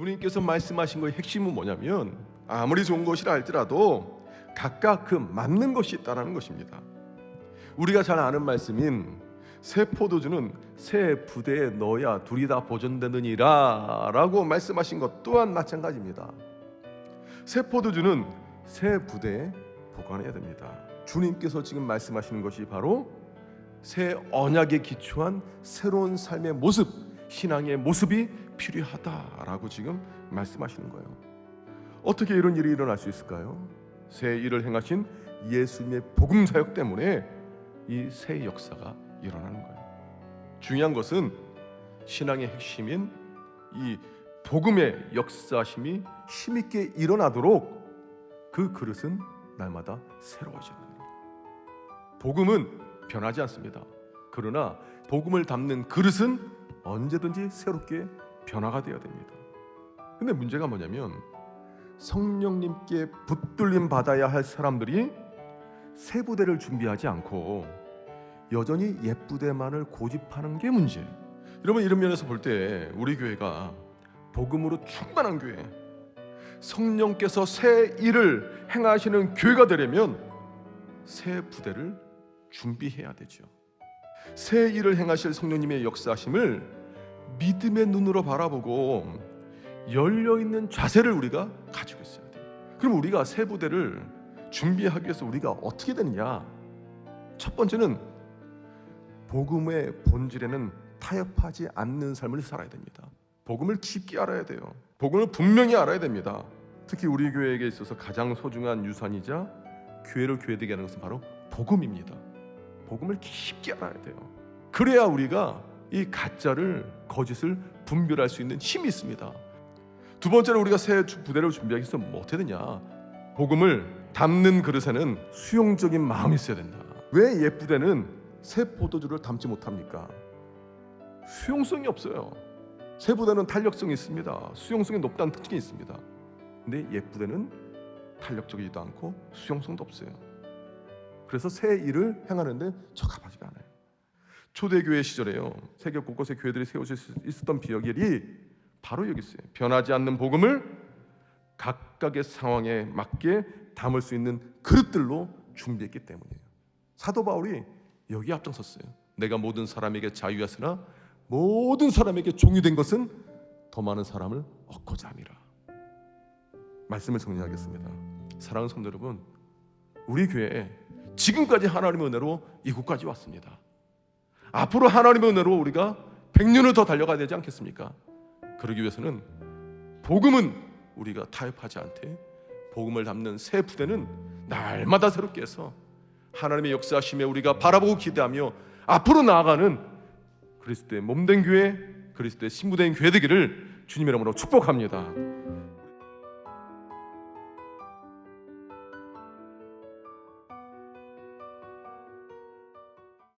주님께서 말씀하신 거의 핵심은 뭐냐면 아무리 좋은 것이라 할지라도 각각 그 맞는 것이 있다라는 것입니다. 우리가 잘 아는 말씀인 새 포도주는 새 부대에 넣어야 둘이 다 보존되느니라라고 말씀하신 것 또한 마찬가지입니다. 새 포도주는 새 부대에 보관해야 됩니다. 주님께서 지금 말씀하시는 것이 바로 새 언약에 기초한 새로운 삶의 모습, 신앙의 모습이 필요하다라고 지금 말씀하시는 거예요. 어떻게 이런 일이 일어날 수 있을까요? 새 일을 행하신 예수님의 복음 사역 때문에 이 새 역사가 일어나는 거예요. 중요한 것은 신앙의 핵심인 이 복음의 역사심이 힘있게 일어나도록 그 그릇은 날마다 새로워지는 거예요. 복음은 변하지 않습니다. 그러나 복음을 담는 그릇은 언제든지 새롭게 변화가 되어야 됩니다. 근데 문제가 뭐냐면 성령님께 붙들림 받아야 할 사람들이 새 부대를 준비하지 않고 여전히 옛 부대만을 고집하는 게 문제. 여러분 이런 면에서 볼 때 우리 교회가 복음으로 충만한 교회, 성령께서 새 일을 행하시는 교회가 되려면 새 부대를 준비해야 되죠. 새 일을 행하실 성령님의 역사심을 믿음의 눈으로 바라보고 열려 있는 자세를 우리가 가지고 있어야 돼요. 그럼 우리가 새 부대를 준비하기 위해서 우리가 어떻게 되느냐? 첫 번째는 복음의 본질에는 타협하지 않는 삶을 살아야 됩니다. 복음을 깊게 알아야 돼요. 복음을 분명히 알아야 됩니다. 특히 우리 교회에게 있어서 가장 소중한 유산이자 교회를 교회되게 하는 것은 바로 복음입니다. 복음을 깊게 알아야 돼요. 그래야 우리가 이 가짜를 거짓을 분별할 수 있는 힘이 있습니다. 두 번째로 우리가 새 주- 부대를 준비하기 위해서 뭐 어떻게 되냐? 복음을 담는 그릇에는 수용적인 마음이 있어야 된다. 왜 옛 부대는 새 포도주를 담지 못합니까? 수용성이 없어요. 새 부대는 탄력성이 있습니다. 수용성이 높다는 특징이 있습니다. 근데 옛 부대는 탄력적이지도 않고 수용성도 없어요. 그래서 새 일을 행하는데 적합하지가 않아요. 초대교회 시절에요. 세계 곳곳에 교회들이 세워질 수 있었던 비결이 바로 여기 있어요. 변하지 않는 복음을 각각의 상황에 맞게 담을 수 있는 그릇들로 준비했기 때문이에요. 사도 바울이 여기 앞장섰어요. 내가 모든 사람에게 자유하으나 모든 사람에게 종이 된 것은 더 많은 사람을 얻고자 함이라. 말씀을 정리하겠습니다. 사랑하는 성도 여러분, 우리 교회에 지금까지 하나님의 은혜로 이곳까지 왔습니다. 앞으로 하나님의 은혜로 우리가 100년을 더 달려가야 되지 않겠습니까? 그러기 위해서는 복음은 우리가 타협하지 않되 복음을 담는 새 부대는 날마다 새롭게 해서 하나님의 역사하심에 우리가 바라보고 기대하며 앞으로 나아가는 그리스도의 몸된 교회, 그리스도의 신부된 교회 되기를 주님의 이름으로 축복합니다.